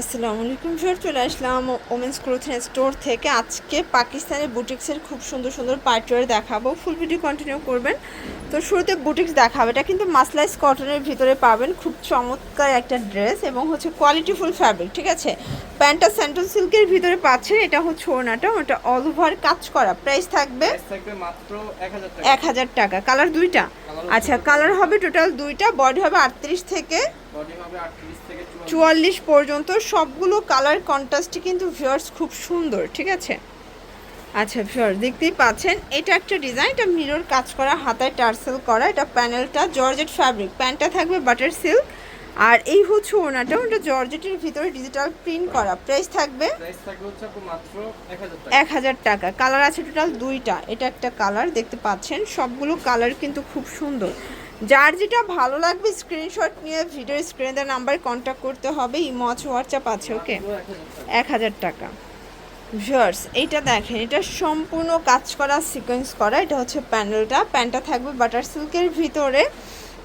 আসসালামু আলাইকুম স্যার চলে আসলাম ওমেন্স ক্লোথিং স্টোর থেকে। আজকে পাকিস্তানের বুটিক্সের খুব সুন্দর সুন্দর পার্টিওয়ার দেখাবো। ফুল ভিডিও কন্টিনিউ করবেন। তো শুরুতে বুটিক্স দেখাবো। এটা কিন্তু মাসলাইজ কটনের ভিতরে পাবেন। খুব চমৎকার একটা ড্রেস এবং হচ্ছে কোয়ালিটি ফুল ফ্যাব্রিক ঠিক আছে? প্যান্টটা স্যান্টন সিল্কের ভিতরে পাচ্ছেন। এটা হচ্ছে ওনাটা ওটা অল ওভার কাজ করা। প্রাইস থাকবে প্রাইস থাকবে মাত্র 1000 টাকা। এক হাজার টাকা। কালার দুইটা? আচ্ছা কালার হবে টোটাল দুইটা। বডি হবে আটত্রিশ থেকে বডি হবে 38 থেকে 44 চুয়াল্লিশ পর্যন্ত সবগুলো কালার কন্ট্রাস্টই কিন্তু ভিউয়ার্স খুব সুন্দর ঠিক আছে? আচ্ছা ভিউয়ার্স দেখতেই পাচ্ছেন এটা একটা ডিজাইন এটা মিরর কাজ করা হাতায় টার্সেল করা এটা প্যানেলটা জর্জেট ফ্যাব্রিক প্যান্টটা থাকবে বাটার সিল্ক আর এই হচ্ছে ওনাটা ওটা জর্জেটের ভিতরে ডিজিটাল প্রিন্ট করা প্রাইস থাকবে প্রাইস থাকবে হচ্ছে আপু মাত্র 1000 টাকা। এক হাজার টাকা কালার আছে টোটাল দুইটা এটা একটা কালার দেখতে পাচ্ছেন সবগুলো কালার কিন্তু খুব সুন্দর। যার যেটা ভালো লাগবে স্ক্রিনশট নিয়ে ভিডিও স্ক্রিনে দেওয়া নাম্বারে কন্ট্যাক্ট করতে হবে আছে হোয়াটসঅ্যাপ আছে ওকে 1000 টাকা এক হাজার টাকা। ভিউয়ার্স এইটা দেখেন এটা সম্পূর্ণ কাজ করা সিকোয়েন্স করা এটা হচ্ছে প্যানেলটা প্যান্টটা থাকবে বাটার সিল্কের ভিতরে।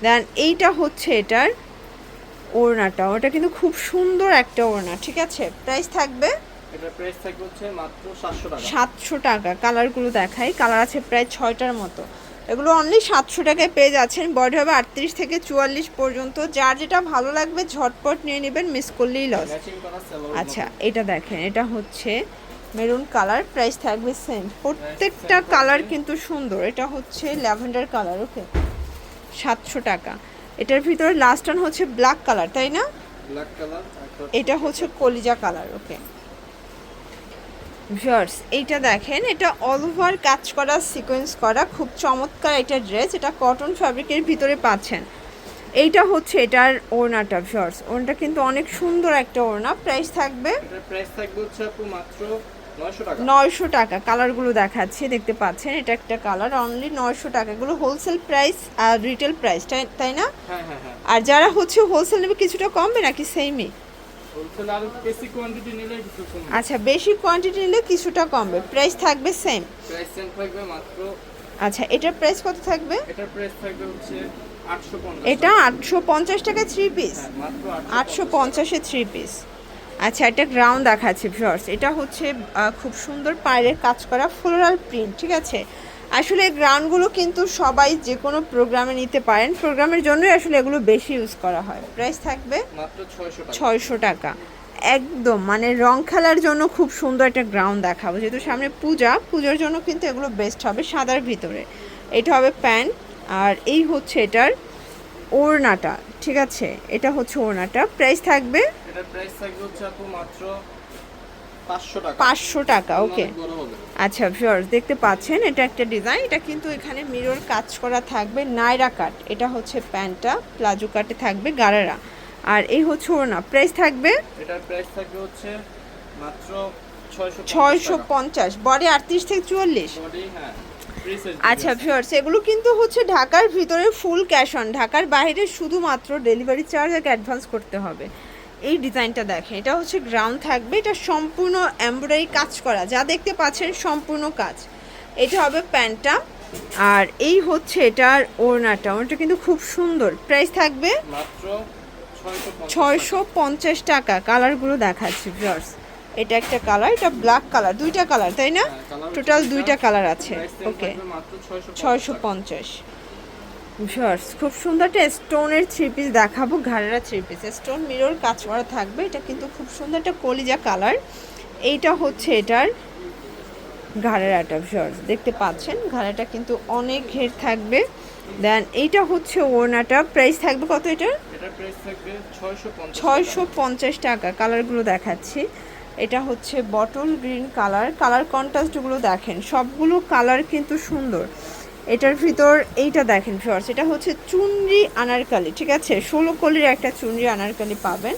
দেন এইটা হচ্ছে এটার ওড়নাটা। ওটা কিন্তু খুব সুন্দর একটা ওড়না ঠিক আছে? প্রাইস থাকবে এটা প্রাইস থাকবে হচ্ছে মাত্র 700 টাকা। সাতশো টাকা। কালারগুলো দেখাই। কালার আছে প্রায় ছয়টার মতো। এগুলো অনলি সাতশো টাকায় পেয়ে যাচ্ছেন। বডি হবে আটত্রিশ থেকে চুয়াল্লিশ পর্যন্ত। যার যেটা ভালো লাগবে ঝটপট নিয়ে নেবেন মিস করলেই লস আচ্ছা এটা দেখেন এটা হচ্ছে মেরুন কালার প্রাইস থাকবে সেম প্রত্যেকটা কালার কিন্তু সুন্দর। এটা হচ্ছে ল্যাভেন্ডার কালার ওকে সাতশো টাকা। এটার ভিতরে লাস্ট হচ্ছে ব্ল্যাক কালার তাই না? এটা হচ্ছে কলিজা কালার ওকে ভিউয়ার্স এইটা দেখেন এটা অল ওভার কাজ করা সিকোয়েন্স করা খুব চমৎকার একটা ড্রেস এটা কটন ফ্যাব্রিকের ভিতরে পাচ্ছেন। এইটা হচ্ছে এটার ওড়নাটা ভিউয়ার্স ওড়নাটা কিন্তু অনেক সুন্দর একটা ওড়না প্রাইস থাকবে প্রাইস থাকবে হচ্ছে আপু মাত্র 900 টাকা। নয়শো টাকা। কালারগুলো দেখাচ্ছি দেখতে পাচ্ছেন এটা একটা কালার অনলি নয়শো টাকা। এগুলো হোলসেল প্রাইস আর রিটেল প্রাইস তাই না? হ্যাঁ হ্যাঁ হ্যাঁ। আর যারা হচ্ছে হোলসেল নেবে কিছুটা কমবে নাকি সেমই আচ্ছা বেশি কোয়ান্টিটি নিলে কিছুটা কমবে। প্রাইস থাকবে সেম প্রাইস সেম থাকবে মাত্র আচ্ছা এটার প্রাইস কত থাকবে? এটার প্রাইস থাকবে হচ্ছে এটা আটশো পঞ্চাশ টাকা থ্রি পিস হ্যাঁ, আটশো পঞ্চাশে। থ্রি পিস আচ্ছা এটা গ্রাউন্ড দেখাচ্ছে ভিউয়ার্স এটা হচ্ছে খুব সুন্দর পায়ের কাজ করা ফ্লোরাল প্রিন্ট ঠিক আছে? আসলে এই গ্রাউন্ডগুলো কিন্তু সবাই যে কোনো প্রোগ্রামে নিতে পারেন। প্রোগ্রামের জন্যই আসলে এগুলো বেশি ইউজ করা হয়। প্রাইস থাকবে মাত্র 600 টাকা। ছয়শো টাকা। একদম মানে রং খেলার জন্য খুব সুন্দর একটা গ্রাউন্ড দেখাবো। যেহেতু সামনে পূজা পুজোর জন্য কিন্তু এগুলো বেস্ট হবে সাদার ভিতরে। এটা হবে প্যান্ট আর এই হচ্ছে এটার ওড়নাটা ঠিক আছে? এটা হচ্ছে ওড়নাটা। প্রাইস থাকবে প্রাইস থাকবে হচ্ছে মাত্র 500 টাকা পাঁচশো টাকা। ওকে আচ্ছা ভিউয়ার্স দেখতে পাচ্ছেন এটা একটা ডিজাইন এটা কিন্তু এখানে মিরর কাজ করা থাকবে নাইরা কাট এটা হচ্ছে প্যান্টটা প্লাজো কাটে থাকবে গারারা আর এই হচ্ছে ওড়না প্রাইস থাকবে? এটার প্রাইস থাকবে হচ্ছে মাত্র ছয়শো পঞ্চাশ বডি আটত্রিশ থেকে চুয়াল্লিশ। হ্যাঁ আচ্ছা ভিউয়ার্স এগুলো কিন্তু হচ্ছে ঢাকার ভিতরে ফুল ক্যাশ অন ঢাকার বাইরে শুধুমাত্র ডেলিভারি চার্জ আগে অ্যাডভান্স করতে হবে। এই ডিজাইনটা দেখেন এটা হচ্ছে গ্রাউন্ড থাকবে এটা সম্পূর্ণ এমব্রয়ডারি কাজ করা যা দেখতে পাচ্ছেন সম্পূর্ণ কাজ। এটা হবে প্যান্টটা আর এই হচ্ছে এটার ওড়নাটা ওড়নাটা কিন্তু খুব সুন্দর। প্রাইস থাকবে ছয়শো পঞ্চাশ টাকা। কালারগুলো দেখাচ্ছি ভিউয়ার্স এটা একটা কালার এটা ব্ল্যাক কালার দুইটা কালার তাই না? হ্যাঁ, টোটাল দুইটা। দুইটা কালার আছে ওকে থাকবে মাত্র 650 ছয়শো পঞ্চাশ। ভিউয়ার্স খুব সুন্দর একটা স্টোনের থ্রি পিস দেখাবো ঘাড়েরা থ্রি পিস স্টোন মিরর কাজ করা থাকবে এটা কিন্তু খুব সুন্দর একটা কলিজা কালার এইটা হচ্ছে এটার ঘাড়েরাটা ভিউয়ার্স দেখতে পাচ্ছেন ঘাড়াটা কিন্তু অনেক ঘের থাকবে। দেন এইটা হচ্ছে ওড়নাটা প্রাইস থাকবে কত এটার? এটার প্রাইস থাকবে 650 ছয়শো পঞ্চাশ টাকা কালারগুলো দেখাচ্ছি। এটা হচ্ছে বটল গ্রিন কালার কালার কন্ট্রাস্টগুলো দেখেন সবগুলো কালার কিন্তু সুন্দর। এটার ভিতর এইটা দেখেন ফিওর্স এটা হচ্ছে চুনরি আনারকালি ঠিক আছে? ষোলো কলির একটা চুনরি আনারকালি পাবেন।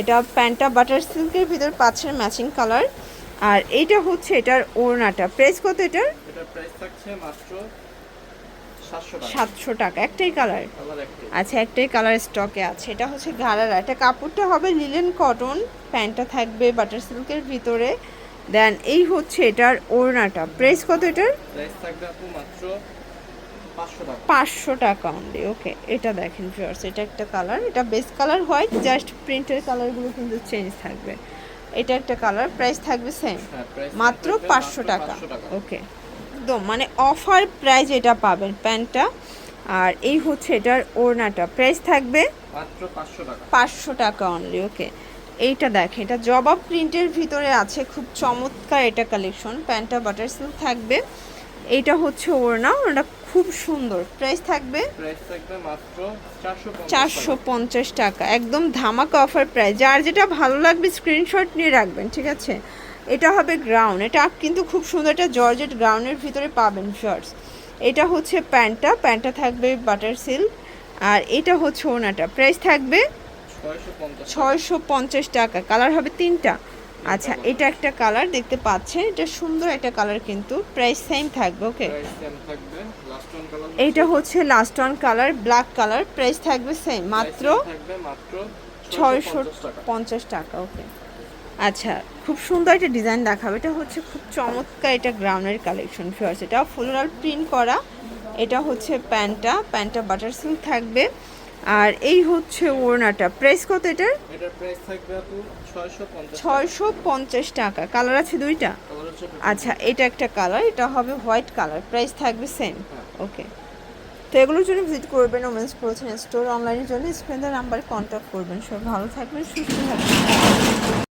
এটা প্যান্টটা বাটার সিল্কের ভিতর পাচ্ছেন ম্যাচিং কালার। আর এইটা হচ্ছে এটার ওড়নাটা। প্রাইস কত এটার? এটার প্রাইস থাকছে মাত্র 700 টাকা। সাতশো টাকা একটাই কালার? আচ্ছা একটাই কালার স্টকে আছে। এটা হচ্ছে গারারা। এটা কাপড়টা হবে লিলেন কটন প্যান্টটা থাকবে বাটার সিল্কের ভিতরে। দেন এই হচ্ছে এটার ওড়নাটা। প্রাইস কত এটার? প্রাইস থাকবে মাত্র পাঁচশো টাকা। অনলি ওকে এটা দেখেন ফিওর্স এটা একটা কালার এটা বেস কালার হোয়াইট জাস্ট প্রিন্টের কালারগুলো কিন্তু চেঞ্জ থাকবে। এটা একটা কালার প্রাইস থাকবে সেম হ্যাঁ মাত্র পাঁচশো টাকা ওকে একদম মানে অফার প্রাইস এটা পাবেন প্যান্টটা আর এই হচ্ছে এটার ওড়নাটা প্রাইস থাকবে পাঁচশো টাকা। অনলি ওকে এইটা দেখেন এটা জবাব প্রিন্টের ভিতরে আছে খুব চমৎকার এটা কালেকশন প্যান্টটা বাটার সিল্ক থাকবে। এইটা হচ্ছে ওড়না ওড়নাটা খুব সুন্দর। প্রাইস থাকবে চারশো পঞ্চাশ টাকা। একদম ধামাকা অফার প্রাইস যার যেটা ভালো লাগবে স্ক্রিনশট নিয়ে রাখবেন ঠিক আছে? এটা হবে গ্রাউন্ড এটা কিন্তু খুব সুন্দর এটা জর্জেট গ্রাউন্ডের ভিতরে পাবেন শর্টস এটা হচ্ছে প্যান্টটা প্যান্টটা থাকবে বাটার সিল্ক আর এটা হচ্ছে ওনাটা প্রাইস থাকবে ছয়শো পঞ্চাশ টাকা। কালার হবে তিনটা। আচ্ছা এটা একটা কালার দেখতে পাচ্ছেন। এটা সুন্দর একটা কালার কিন্তু। প্রাইস সেম থাকবে ওকে প্রাইস সেম থাকবে। লাস্ট ওয়ান কালার এইটা হচ্ছে last one colour black colour price থাকবে সেম মাত্র থাকবে মাত্র ছয়শো পঞ্চাশ টাকা। ওকে আচ্ছা খুব সুন্দর একটা ডিজাইন দেখাবে। এটা হচ্ছে খুব চমৎকার এটা গ্রাউন্ডের কালেকশন ফিওর্স এটা ফ্লোরাল প্রিন্ট করা। এটা হচ্ছে প্যান্টটা প্যান্টটা বাটার সিল্ক থাকবে। আর এই হচ্ছে ওড়নাটা। প্রাইস কত এটার? এটার প্রাইস থাকবে আপু ছয়শো পঞ্চাশ টাকা। কালার আছে দুইটা? আচ্ছা এটা একটা কালার এটা হবে হোয়াইট কালার প্রাইস থাকবে সেম হ্যাঁ। ওকে তো এগুলোর জন্য ভিজিট করবেন ওমেন্স ক্লোথিং স্টোর অনলাইনের জন্য। স্ক্রিনের নাম্বারে কন্ট্যাক্ট করবেন। সব ভালো থাকবেন সুস্থ থাকবেন।